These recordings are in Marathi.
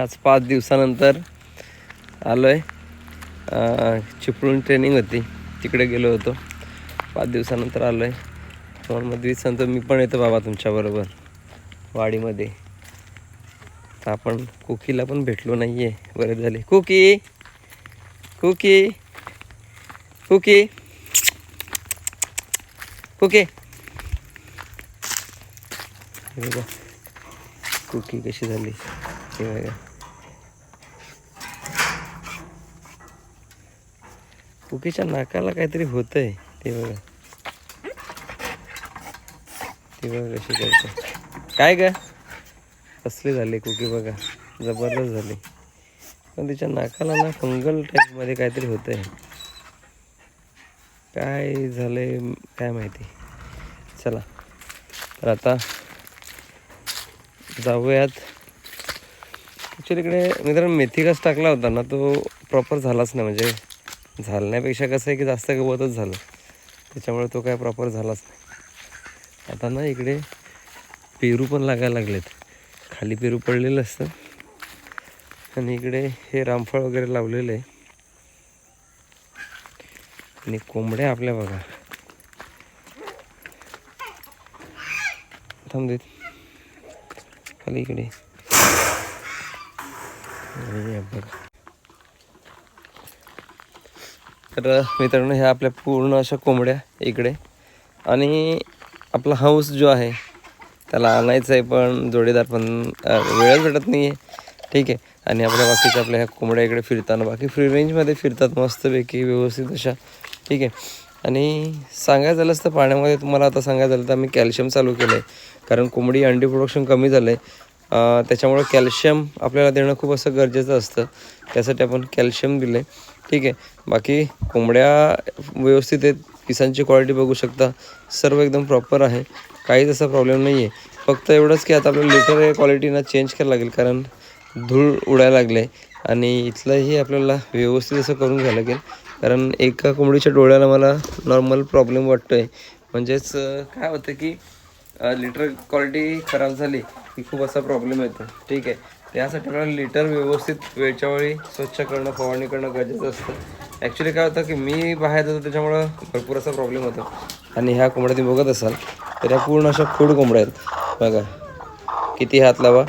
आज पाच दिवसानंतर आलो आहे चिपळूण ट्रेनिंग होती. तिकडे गेलो होतो. पाच दिवसानंतर आलो आहे तुम्हाला मग सांगतो मी पण येतो बाबा तुमच्याबरोबर वाडीमध्ये. तर आपण कुकीला पण भेटलो नाही आहे बरे झाले. Cookie! Cookie! Cookie! Cookie! Cookie कशी झाली? हे बघा कुकीच्या नाकाला काहीतरी होतंय. ते बघा. ते बघा कशी करते. काय ग? कसली झाले कुकी बघा. जबरदस्त झाली. पण तिच्या नाकाला ना फंगल टाईपमध्ये काहीतरी होतंय. काय झालंय काय माहिती. चला. तर आता जाऊयात. ॲक्च्युली इकडे मित्रांनो मेथी घास टाकला होता ना तो प्रॉपर झालाच नाही. म्हणजे झालण्यापेक्षा कसं आहे की जास्त गवतच झालं. त्याच्यामुळे तो काय प्रॉपर झालाच नाही. आता ना इकडे पेरू पण लागायला लागलेत. खाली पेरू पडलेलं असतं. आणि इकडे हे रामफळ वगैरे लावलेलं आहे. आणि कोंबड्या आपल्या बघा. थांब देत. खाली इकडे. बघा तर मित्रांनो ह्या आपल्या पूर्ण अशा कोंबड्या इकडे. आणि आपला हाऊस जो आहे त्याला आणायचं आहे पण जोडीदार पण वेळच भेटत नाही आहे ठीक आहे. आणि आपल्या बाकीच्या आपल्या ह्या कोंबड्या इकडे फिरताना बाकी फ्री रेंजमध्ये फिरतात मस्तपैकी व्यवस्थित अशा. ठीक आहे. आणि सांगायचं झालंच तर पाण्यामध्ये तुम्हाला आता सांगायचं झालं तर आम्ही कॅल्शियम चालू केलं आहे कारण कोंबडी अंडी प्रोडक्शन कमी झालं आहे त्याच्यामुळं कॅल्शियम आपल्याला देणं खूप असं गरजेचं असतं. त्यासाठी आपण कॅल्शियम दिलं आहे ठीक आहे. बाकी कोंबड्या व्यवस्थित आहेत. पिसांची क्वालिटी बघू शकता. सर्व एकदम प्रॉपर आहे. काहीच असा प्रॉब्लेम नाही आहे फक्त एवढंच की आता आपल्याला लिटर क्वालिटीनं चेंज करायला लागेल. कारण धूळ उडायला लागले आणि इथलंही आपल्याला व्यवस्थित असं करून घ्यायला लागेल. कारण एका कोंबडीच्या डोळ्याला मला नॉर्मल प्रॉब्लेम वाटतो आहे म्हणजेच काय होतं की लिटर क्वालिटी खराब झाली. की खूप असा प्रॉब्लेम येतो. ठीक आहे? त्यासाठी आपल्याला लिटर व्यवस्थित वेळच्या वेळी स्वच्छ करणं फवारणी करणं गरजेचं असतं. ॲक्च्युली काय होतं की मी बाहेर जातो त्याच्यामुळं भरपूर असा प्रॉब्लेम होतो. आणि ह्या कोंबड्या तुम्ही बघत असाल तर ह्या पूर्ण अशा खूड कोंबड्या आहेत. बघा. किती हात लावा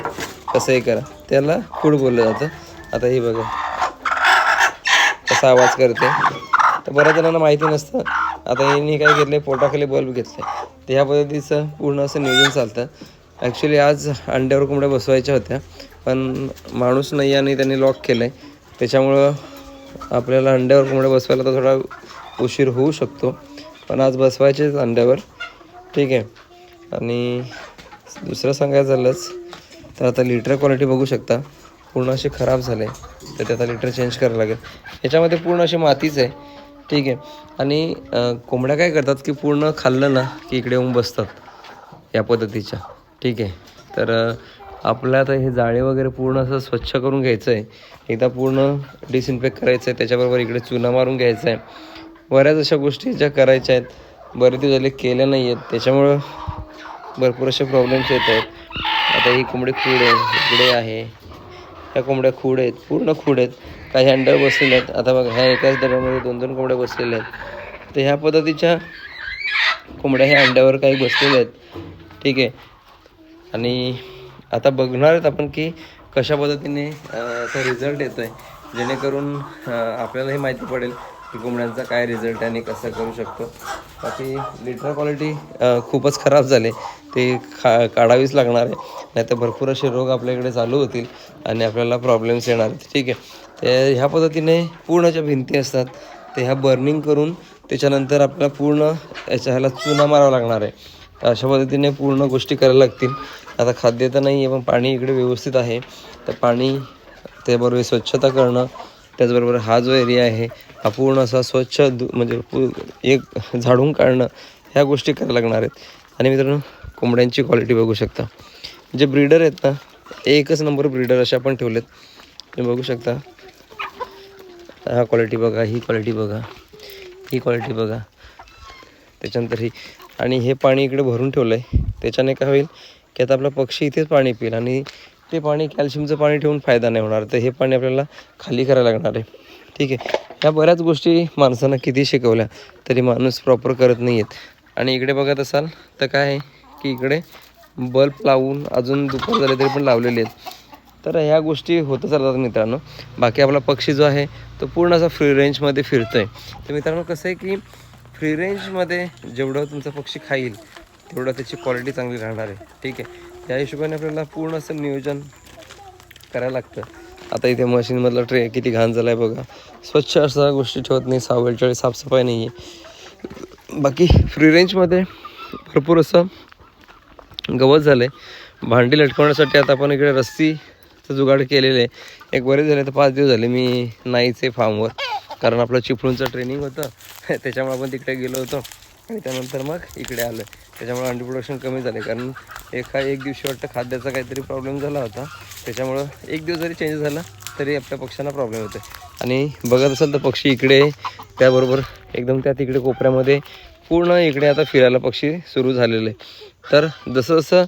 कसंही करा. त्याला खूड बोललं जातं. आता हे बघा. कसा आवाज करते. तर बऱ्याच जणांना माहिती नसतं. आता यांनी काय घेतलं आहे पोटाखाली बल्ब घेतलं आहे तर ह्या पद्धतीचं पूर्ण असं नियोजन चालतं. ॲक्च्युली आज अंड्यावर कोंबड्या बसवायच्या होत्या पण माणूस नाही आणि त्यांनी लॉक केलं आहे त्याच्यामुळं आपल्याला अंड्यावर कोंबड्या बसवायला तर थोडा उशीर होऊ शकतो. पण आज बसवायचेच अंड्यावर. ठीक आहे. आणि दुसरं सांगायचं झालंच तर आता लिटर क्वालिटी बघू शकता. पूर्ण असे खराब झाले तर ते आता लिटर चेंज करावं लागेल. याच्यामध्ये पूर्ण अशी मातीच आहे. ठीक आहे. आणि कोंबड्या काय करतात की पूर्ण खाल्लं ना की इकडे येऊन बसतात या पद्धतीच्या. ठीक आहे. तर आपलं आपल्या आता हे जाळे वगैरे पूर्ण असं स्वच्छ करून घ्यायचं आहे एकदा पूर्ण डिसइन्फेक्ट करायचं आहे त्याच्याबरोबर इकडे चुना मारून घ्यायचा आहे बऱ्याच अशा गोष्टी ज्या करायच्या आहेत. बरेच दिवस झाले केल्या नाही आहेत. त्याच्यामुळं भरपूर असे प्रॉब्लेम्स येत आहेत. आता ही कोंबडी खूड आहे इकडे आहे. ह्या कोंबड्या खूड आहेत पूर्ण खूड आहेत. काही अंड्यावर बसलेल्या आहेत. आता बघा ह्या एकाच डब्यामध्ये दोन दोन कोंबड्या बसलेल्या आहेत. तर ह्या पद्धतीच्या कोंबड्या ह्या अंड्यावर काही बसलेल्या आहेत. ठीक आहे. आणि आता बघणार आहेत आपण की कशा पद्धतीने तो रिझल्ट येतो आहे जेणेकरून आपल्याला हे माहिती पडेल की कोंबड्यांचा काय रिझल्ट आहे आणि कसं करू शकतो. बाकी लिटर क्वालिटी खूपच खराब झाले. ते खा काढावीच लागणार आहे. नाही तर भरपूर असे रोग आपल्याकडे चालू होतील आणि आपल्याला प्रॉब्लेम्स येणार आहेत. ठीक आहे. ते ह्या पद्धतीने पूर्ण ज्या भिंती असतात ते ह्या बर्निंग करून त्याच्यानंतर आपल्याला पूर्ण याच्या ह्याला चुना मारावा लागणार आहे. तर अशा पद्धतीने पूर्ण गोष्टी करायला लागतील. आता खाद्य तर नाही आहे पण पाणी इकडे व्यवस्थित आहे. तर पाणी त्याबरोबर स्वच्छता करणं त्याचबरोबर हा जो एरिया आहे हा पूर्ण असा स्वच्छ धु म्हणजे पू एक झाडून काढणं ह्या गोष्टी करायला लागणार आहेत. आणि मित्रांनो कोंबड्यांची क्वालिटी बघू शकता. जे ब्रीडर आहेत ना एकच नंबर ब्रीडर अशा पण ठेवलेत. तुम्ही बघू शकता. हा क्वालिटी बघा ही क्वालिटी बघा ही क्वालिटी बघा. त्याच्यानंतर ही आणि हे पाणी इकडे भरून ठेवलं आहे त्याच्याने काय होईल की आता आपला पक्षी इथेच पाणी पिईल आणि ते पाणी कॅल्शियमचं पाणी ठेवून फायदा नाही होणार. तर हे पाणी आपल्याला खाली करायला लागणार आहे. ठीक आहे. ह्या बऱ्याच गोष्टी माणसांना किती शिकवल्या तरी माणूस प्रॉपर करत नाही आहेत आणि इकडे बघत असाल तर काय आहे की इकडे बल्ब लावून अजून दुपार झाले तरी पण लावलेले आहेत. तर ह्या गोष्टी होतच राहतात मित्रांनो. बाकी आपला पक्षी जो आहे तो पूर्ण असा फ्री रेंजमध्ये फिरतो आहे तर मित्रांनो कसं आहे की फ्री रेंजमध्ये जेवढं तुमचा पक्षी खाईल तेवढं त्याची क्वालिटी चांगली राहणार आहे. ठीक आहे? त्या हिशोबाने आपल्याला पूर्ण असं नियोजन करायला लागतं. आता इथे मशीनमधला ट्रे किती घाण झाला आहे बघा. स्वच्छ असा गोष्टी ठेवत नाही सावळच्या साफसफाई नाही आहे बाकी फ्री रेंजमध्ये भरपूर असं गवत झालं आहे भांडी लटकवण्यासाठी आता आपण इकडे रस्सीचं जुगाड केलेलं आहे. एक बरे झाले तर पाच दिवस झाले मी नाहीचे फार्मवर कारण आपलं चिपळूणचं ट्रेनिंग होतं त्याच्यामुळे आपण तिकडे गेलो होतो. आणि त्यानंतर मग इकडे आलं. त्याच्यामुळे अंडी प्रोडक्शन कमी झाले. कारण एका एक दिवशी वाटतं खाद्याचा काहीतरी प्रॉब्लेम झाला होता. त्याच्यामुळं एक दिवस जरी चेंज झाला तरी आपल्या पक्ष्यांना प्रॉब्लेम होते. आणि बघत असाल तर पक्षी इकडे त्याबरोबर एकदम त्या तिकडे कोपऱ्यामध्ये पूर्ण इकडे आता फिरायला पक्षी सुरू झालेले तर जसं जसं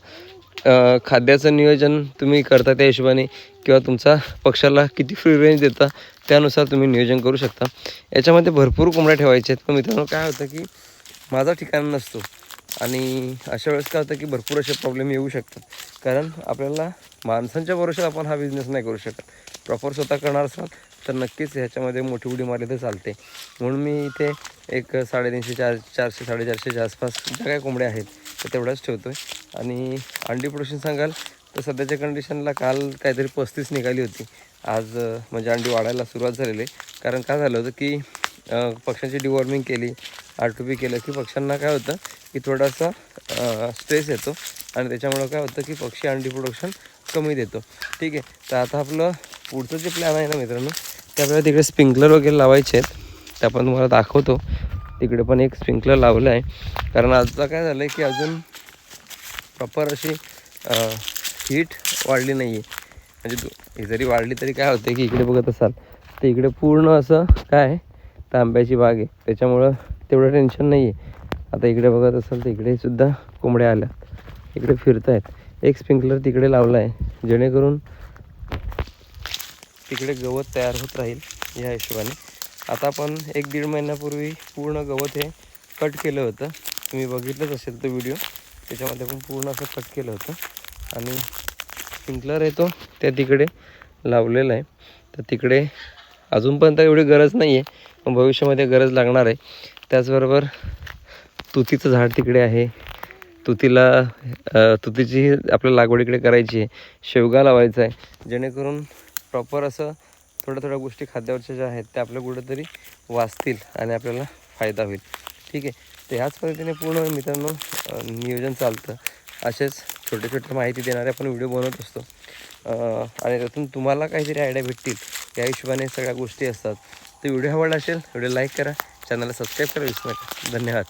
खाद्याचं नियोजन तुम्ही करता त्या हिशोबाने किंवा तुमचा पक्षाला किती फ्री रेंज देता त्यानुसार तुम्ही नियोजन करू शकता. याच्यामध्ये भरपूर कोंबड्या ठेवायच्या आहेत. पण मित्रांनो काय होतं की माझा ठिकाण नसतो. आणि अशा वेळेस काय होतं की भरपूर असे प्रॉब्लेम येऊ शकतात. कारण आपल्याला माणसांच्या भरोशात आपण हा बिझनेस नाही करू शकत. प्रॉपर स्वतः करणार असाल तर नक्कीच ह्याच्यामध्ये मोठी उडी मारली तर चालते. म्हणून मी इथे एक साडेतीनशे चार चारशे साडेचारशेच्या आसपास ज्या काही कोंबड्या आहेत तर तेवढ्याच ठेवतो आहे आणि अंडी प्रोडक्शन सांगाल तर सध्याच्या कंडिशनला काल काहीतरी पस्तीस निघाली होती. आज म्हणजे अंडी वाढायला सुरुवात झालेली. आहे कारण काय झालं होतं की पक्ष्यांची डिवॉर्मिंग केली आर टू बी केलं की पक्ष्यांना काय होतं की थोडासा स्ट्रेस येतो. आणि त्याच्यामुळं काय होतं की पक्षी अंडी प्रोडक्शन कमी देतो. ठीक आहे. तर आता आपलं पुढचं जे प्लॅन आहे ना मित्रांनो ते आपल्याला तिकडे स्प्रिंकलर वगैरे लावायचे आहेत. ते आपण तुम्हाला दाखवतो. तिकडे पण एक स्प्रिंकलर लावलं आहे. कारण आजचा काय झालं आहे की अजून प्रॉपर अशी हीट वाढली नाही आहे म्हणजे दु- ही जरी वाढली तरी काय होते की इकडे बघत असाल तर इकडे पूर्ण असं काय आहे, तांब्याची बाग आहे. त्याच्यामुळं तेवढं टेन्शन नाही आहे आता इकडे बघत असाल तर इकडे सुद्धा कोंबड्या आल्या. इकडे फिरत आहेत एक स्प्रिंकलर तिकडे लावला आहे. जेणेकरून तिकडे गवत तयार होत राहील या हिशोबाने. आता आपण एक दीड महिन्यापूर्वी पूर्ण गवत हे कट केलं होतं. तुम्ही बघितलंच असेल तो व्हिडिओ त्याच्यामध्ये पण पूर्ण असं कट केलं होतं. आणि स्प्रिंकलर आहे तो त्या तिकडे लावलेला आहे. तर तिकडे अजूनपर्यंत एवढी गरज नाही आहे पण भविष्यामध्ये गरज लागणार आहे. त्याचबरोबर तुतीचं झाड तिकडे आहे. तुतीला तुतीची आपल्या लागवड इकडे करायची आहे. शेवगा लावायचा आहे. जेणेकरून प्रॉपर असं थोड्या थोड्या गोष्टी खाद्यावरच्या ज्या आहेत त्या आपल्या कुठेतरी वाचतील आणि आपल्याला फायदा होईल. ठीक आहे. तर ह्याच पद्धतीने पूर्ण मित्रांनो नियोजन चालतं. असेच छोटे छोटे माहिती देणारे आपण व्हिडिओ बनवत असतो. आणि त्यातून तुम्हाला काहीतरी आयडिया भेटतील. या हिशोबाने सगळ्या गोष्टी असतात. तर व्हिडिओ आवडला असेल व्हिडिओ लाईक करा. चॅनलला सबस्क्राईब करा विसरू नका. धन्यवाद.